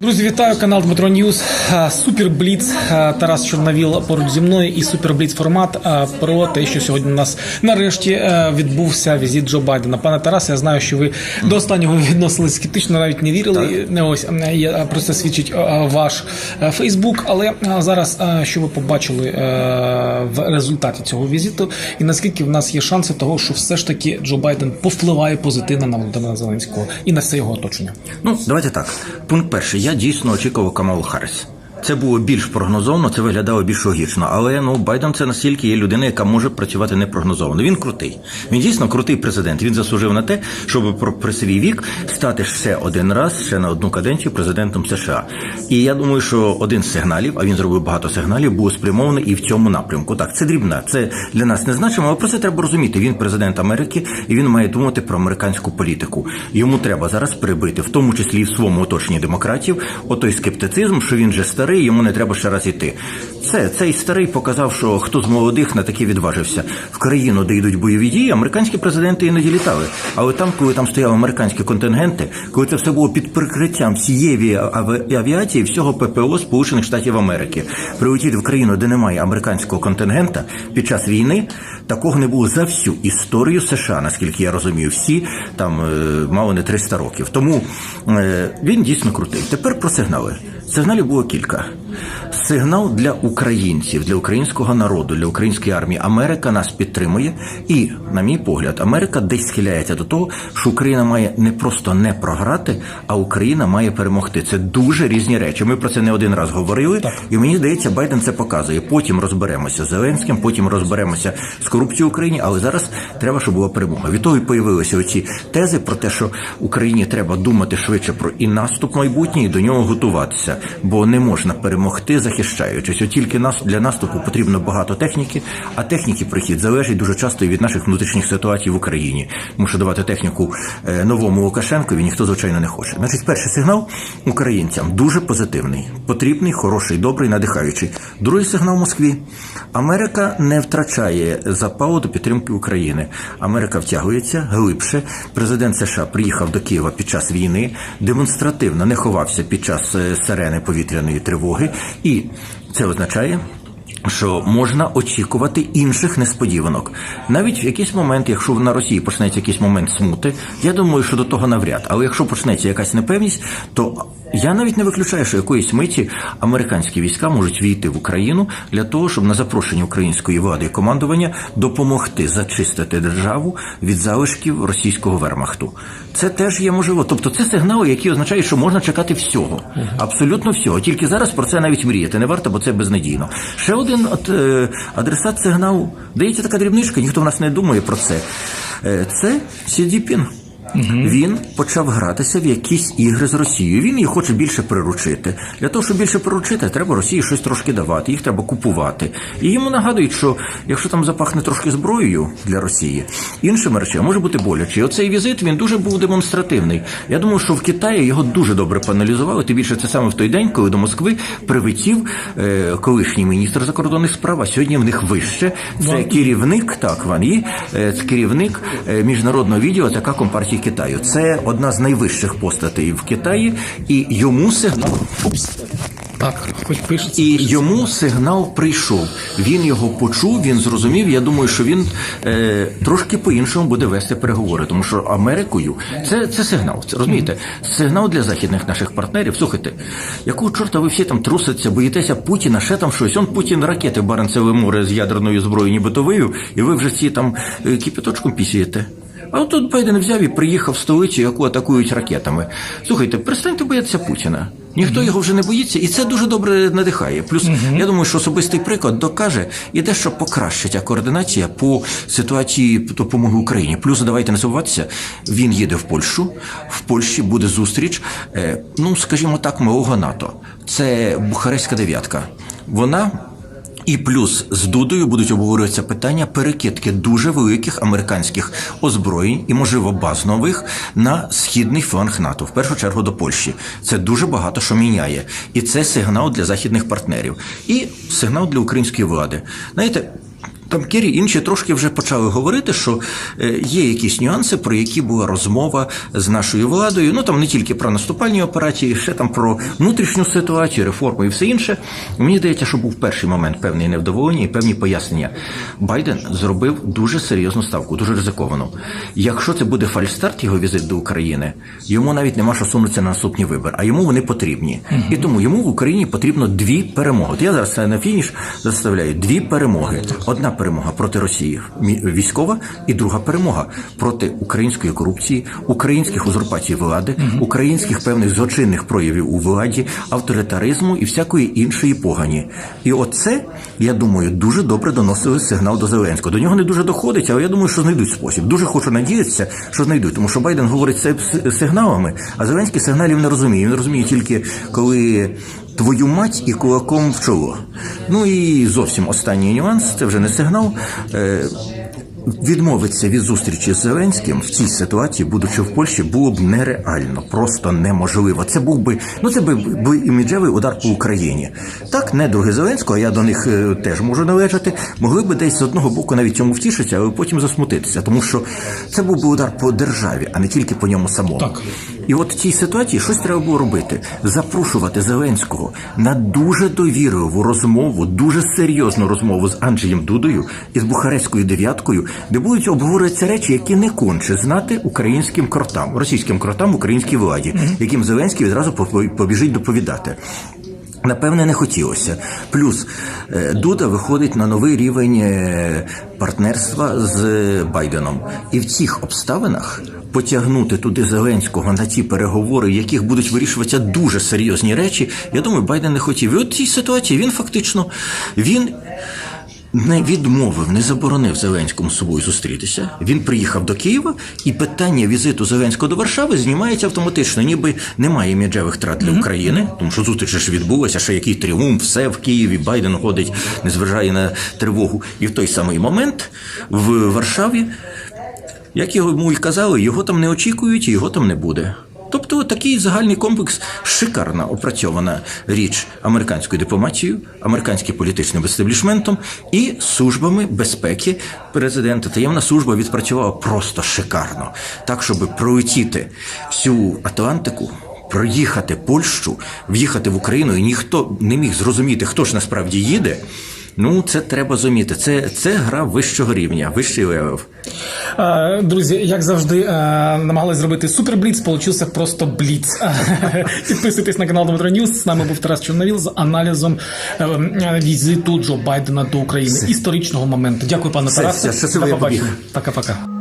Друзі, вітаю канал Дмитро Ньюз. Е, Супер Бліц Тарас Чорновіл поруч зі мною і Супер Бліц формат про те, що сьогодні у нас нарешті відбувся візит Джо Байдена. Пане Тарасе, я знаю, що ви до останнього відносились скептично, навіть не вірили. Не ось я- про це свідчить ваш Фейсбук. Але зараз що ви побачили в результаті цього візиту, і наскільки в нас є шанси того, що все ж таки Джо Байден повпливає позитивно на Володимира Зеленського і на все його оточення. Ну, давайте так. Пункт перший. Я дійсно очікував Камалу Харріс. Це було більш прогнозовано, це виглядало більш логічно. Але ну Байден це настільки є людина, яка може працювати непрогнозовано. Він крутий. Він дійсно крутий президент. Він заслужив на те, щоб при свій вік стати ще один раз, ще на одну каденцію президентом США. І я думаю, що один з сигналів, а він зробив багато сигналів, був спрямований і в цьому напрямку. Так, це дрібна. Це для нас не значимо, але про це треба розуміти. Він президент Америки, і він має думати про американську політику. Йому треба зараз прибити, в тому числі і в своєму оточенні демократів, отой скептицизм, що він же старий, йому не треба ще раз іти. Це цей старий показав, що хто з молодих на таке відважився в країну, де йдуть бойові дії. Американські президенти іноді літали. Але там, коли там стояли американські контингенти, коли це все було під прикриттям всієї авіації, всього ППО Сполучених Штатів Америки, прилетіти в країну, де немає американського контингента під час війни, такого не було за всю історію США, наскільки я розумію. Всі там е, мало не 300 років. Тому е, він дійсно крутий. Тепер про сигнали. Сигналів було кілька. Сигнал для українців, для українського народу, для української армії. Америка нас підтримує, і, на мій погляд, Америка десь схиляється до того, що Україна має не просто не програти, а Україна має перемогти. Це дуже різні речі. Ми про це не один раз говорили, і мені здається, Байден це показує. Потім розберемося з Зеленським, потім розберемося з корупцією в Україні, але зараз треба, щоб була перемога. Від того і появилися оці тези про те, що Україні треба думати швидше про і наступ майбутній, і до нього готуватися, бо не можна перемогти, захищаючись. От тільки нас для наступу потрібно багато техніки, а техніки прихід залежить дуже часто від наших внутрішніх ситуацій в Україні. Що давати техніку е, новому Лукашенкові ніхто звичайно не хоче. Значить, перший сигнал українцям дуже позитивний, потрібний, хороший, добрий, надихаючий. Другий сигнал Москві. Америка не втрачає запалу до підтримки України. Америка втягується глибше. Президент США приїхав до Києва під час війни, демонстративно не ховався під час е, сирени повітряної тривоги, і це означає. Що можна очікувати інших несподіванок, навіть в якийсь момент, якщо на Росії почнеться якийсь момент смути, я думаю, що до того навряд. Але якщо почнеться якась непевність, то я навіть не виключаю, що якоїсь миті американські війська можуть війти в Україну для того, щоб на запрошення української влади і командування допомогти зачистити державу від залишків російського вермахту. Це теж є можливо. Тобто, це сигнали, які означають, що можна чекати всього, абсолютно всього. Тільки зараз про це навіть мріяти не варто, бо це безнадійно. Ще один е, адресат сигналу. Дається така дрібничка, ніхто в нас не думає про це. Е, це Сі Цзіпін. Він почав гратися в якісь ігри з Росією. Він її хоче більше приручити. Для того, щоб більше приручити, треба Росії щось трошки давати, їх треба купувати. І йому нагадують, що якщо там запахне трошки зброєю для Росії, іншими речами може бути боляче. І оцей візит він дуже був демонстративний. Я думаю, що в Китаї його дуже добре паналізували. Тим більше це саме в той день, коли до Москви прилетів е, колишній міністр закордонних справ. А сьогодні в них вище. Це керівник, так Ван Ї, е, це керівник е, міжнародного відділу така компартії Китаю. Це одна з найвищих постатей в Китаї, і йому сигнал Так, хоч пишеться. і йому сигнал прийшов. Він його почув, він зрозумів. Я думаю, що він е, трошки по-іншому буде вести переговори, тому що Америкою це, це сигнал. Це розумієте? Сигнал для західних наших партнерів. Слухайте, якого чорта ви всі там труситься, боїтеся Путіна, ще там щось. Он Путін ракети в море з ядерною зброєю, нібито вивів, і ви вже всі там е, кипяточком пісієте. А от тут Байден взяв і приїхав в столицю, яку атакують ракетами. Слухайте, перестаньте боятися Путіна. Ніхто його вже не боїться, і це дуже добре надихає. Плюс я думаю, що особистий приклад докаже і дещо покращить координація по ситуації допомоги Україні. Плюс давайте не забуватися, він їде в Польщу. В Польщі буде зустріч, е, ну скажімо так, малого НАТО. Це Бухарестська дев'ятка. Вона і плюс з Дудою будуть обговорюватися питання перекидки дуже великих американських озброєнь і, можливо, баз нових на східний фланг НАТО, в першу чергу до Польщі. Це дуже багато що міняє. І це сигнал для західних партнерів. І сигнал для української влади. Знаєте, Там Керрі інші трошки вже почали говорити, що е, є якісь нюанси, про які була розмова з нашою владою. Ну там не тільки про наступальні операції, ще там про внутрішню ситуацію, реформу і все інше. Мені здається, що був перший момент певний невдоволення і певні пояснення. Байден зробив дуже серйозну ставку, дуже ризиковану. Якщо це буде фальстарт, його візит до України, йому навіть нема що сунутися на наступні вибори, а йому вони потрібні. І тому йому в Україні потрібно дві перемоги. От я зараз на фініш заставляю дві перемоги. Одна перемога проти Росії військова, і друга перемога проти української корупції, українських узурпацій влади, українських певних злочинних проявів у владі, авторитаризму і всякої іншої погані. І оце, я думаю, дуже добре доносили сигнал до Зеленського. До нього не дуже доходить, але я думаю, що знайдуть спосіб. Дуже хочу надіятися, що знайдуть, тому що Байден говорить це сигналами, а Зеленський сигналів не розуміє. Він розуміє тільки коли твою мать і кулаком в чоло. Ну і зовсім останній нюанс, це вже не сигнал. Е, Відмовитися від зустрічі з Зеленським в цій ситуації, будучи в Польщі, було б нереально, просто неможливо. Це був би ну це би був іміджевий удар по Україні. Так, недруги Зеленського, я до них е, теж можу належати, могли би десь з одного боку навіть цьому втішитися, але потім засмутитися, тому що це був би удар по державі, а не тільки по ньому самому. Так. І от в цій ситуації щось треба було робити: запрошувати Зеленського на дуже довірливу розмову, дуже серйозну розмову з Анджеєм Дудою і з Бухарецькою дев'яткою, де будуть обговорюватися речі, які не конче знати українським кротам, російським кротам, українській владі, яким Зеленський відразу побіжить доповідати. Напевне, не хотілося. Плюс е, Дуда виходить на новий рівень е, партнерства з Байденом. І в цих обставинах потягнути туди Зеленського на ті переговори, в яких будуть вирішуватися дуже серйозні речі, я думаю, Байден не хотів. І от цій ситуації він фактично він. Не відмовив, не заборонив Зеленському з собою зустрітися. Він приїхав до Києва, і питання візиту Зеленського до Варшави знімається автоматично, ніби немає іміджевих втрат для України, тому що зустріч ж відбулася, ще який тріумф, все в Києві. Байден ходить, не зважає на тривогу. І в той самий момент в Варшаві, як йому і казали, його там не очікують, і його там не буде. Тобто такий загальний комплекс шикарна опрацьована річ американською дипломатією, американським політичним естеблішментом і службами безпеки президента. Таємна служба відпрацювала просто шикарно, так щоб пролетіти всю Атлантику. Проїхати Польщу, в'їхати в Україну, і ніхто не міг зрозуміти, хто ж насправді їде. Ну, це треба зуміти. Це, це гра вищого рівня, вищий левел. Е, Друзі, як завжди, е, намагалися зробити супербліц, получився просто бліц. Підписуйтесь на канал Дмитро Ньюс. З нами був Тарас Чорновіл з аналізом е, візиту Джо Байдена до України історичного моменту. Дякую, пане Тарасе. щасливо. Пока-пока.